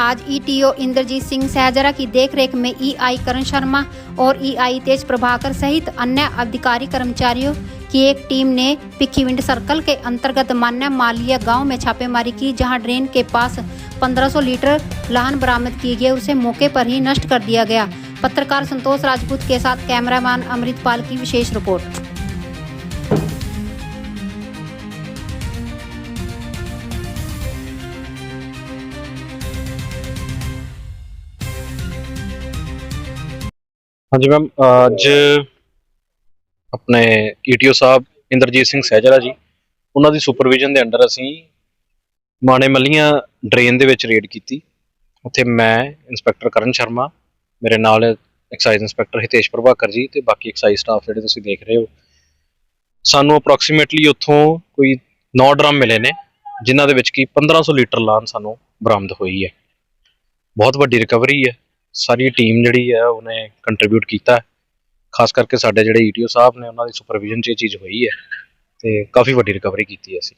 आज ईटीओ इंद्रजीत सिंह सहजरा की देखरेख में ईआई करण शर्मा और ईआई तेज प्रभाकर सहित अन्य अधिकारी कर्मचारियों की एक टीम ने पिखीविंड सर्कल के अंतर्गत मान्या मालिया गाँव में छापेमारी की, जहाँ ड्रेन के पास 1500 लीटर लाहन बरामद किए गए, उसे मौके पर ही नष्ट कर दिया गया। पत्रकार संतोष राजपूत के साथ कैमरामैन अमृतपाल की विशेष रिपोर्ट। ਹਾਂਜੀ ਮੈਮ ਅੱਜ ਆਪਣੇ ਈਟੀਓ ਸਾਹਿਬ ਇੰਦਰਜੀਤ ਸਿੰਘ ਸਹਿਜਰਾ ਜੀ, ਉਹਨਾਂ ਦੀ ਸੁਪਰਵਿਜ਼ਨ ਦੇ ਅੰਡਰ ਅਸੀਂ ਮਾਣੇ ਮੱਲੀਆਂ ਡਰੇਨ ਦੇ ਵਿੱਚ ਰੇਡ ਕੀਤੀ। ਉੱਥੇ ਮੈਂ ਇੰਸਪੈਕਟਰ ਕਰਨ ਸ਼ਰਮਾ, ਮੇਰੇ ਨਾਲ ਐਕਸਾਈਜ਼ ਇੰਸਪੈਕਟਰ ਹਿਤੇਸ਼ ਪ੍ਰਭਾਕਰ ਜੀ ਤੇ ਬਾਕੀ ਐਕਸਾਈਜ਼ ਸਟਾਫ ਜਿਹੜੇ ਤੁਸੀਂ ਦੇਖ ਰਹੇ ਹੋ। ਸਾਨੂੰ ਅਪਰੋਕਸੀਮੇਟਲੀ ਉੱਥੋਂ ਕੋਈ 9 ਡਰਮ ਮਿਲੇ ਨੇ, ਜਿਨ੍ਹਾਂ ਦੇ ਵਿੱਚ ਕੀ 1500 ਲੀਟਰ ਲਾਨ ਸਾਨੂੰ ਬਰਾਮਦ ਹੋਈ ਹੈ। ਬਹੁਤ ਵੱਡੀ ਰਿਕਵਰੀ ਹੈ। ਸਾਰੀ ਟੀਮ ਜਿਹੜੀ ਹੈ ਉਹਨੇ ਕੰਟਰੀਬਿਊਟ ਕੀਤਾ ਖਾਸ ਕਰਕੇ ਸਾਡੇ ਜਿਹੜੇ ਈਟੀਓ ਸਾਹਿਬ ਨੇ, ਉਹਨਾਂ ਦੀ ਸੁਪਰਵਿਜ਼ਨ 'ਚ ਇਹ ਚੀਜ਼ ਹੋਈ ਹੈ। ਤੇ ਕਾਫੀ ਵੱਡੀ ਰਿਕਵਰੀ ਕੀਤੀ ਹੈ ਅਸੀਂ।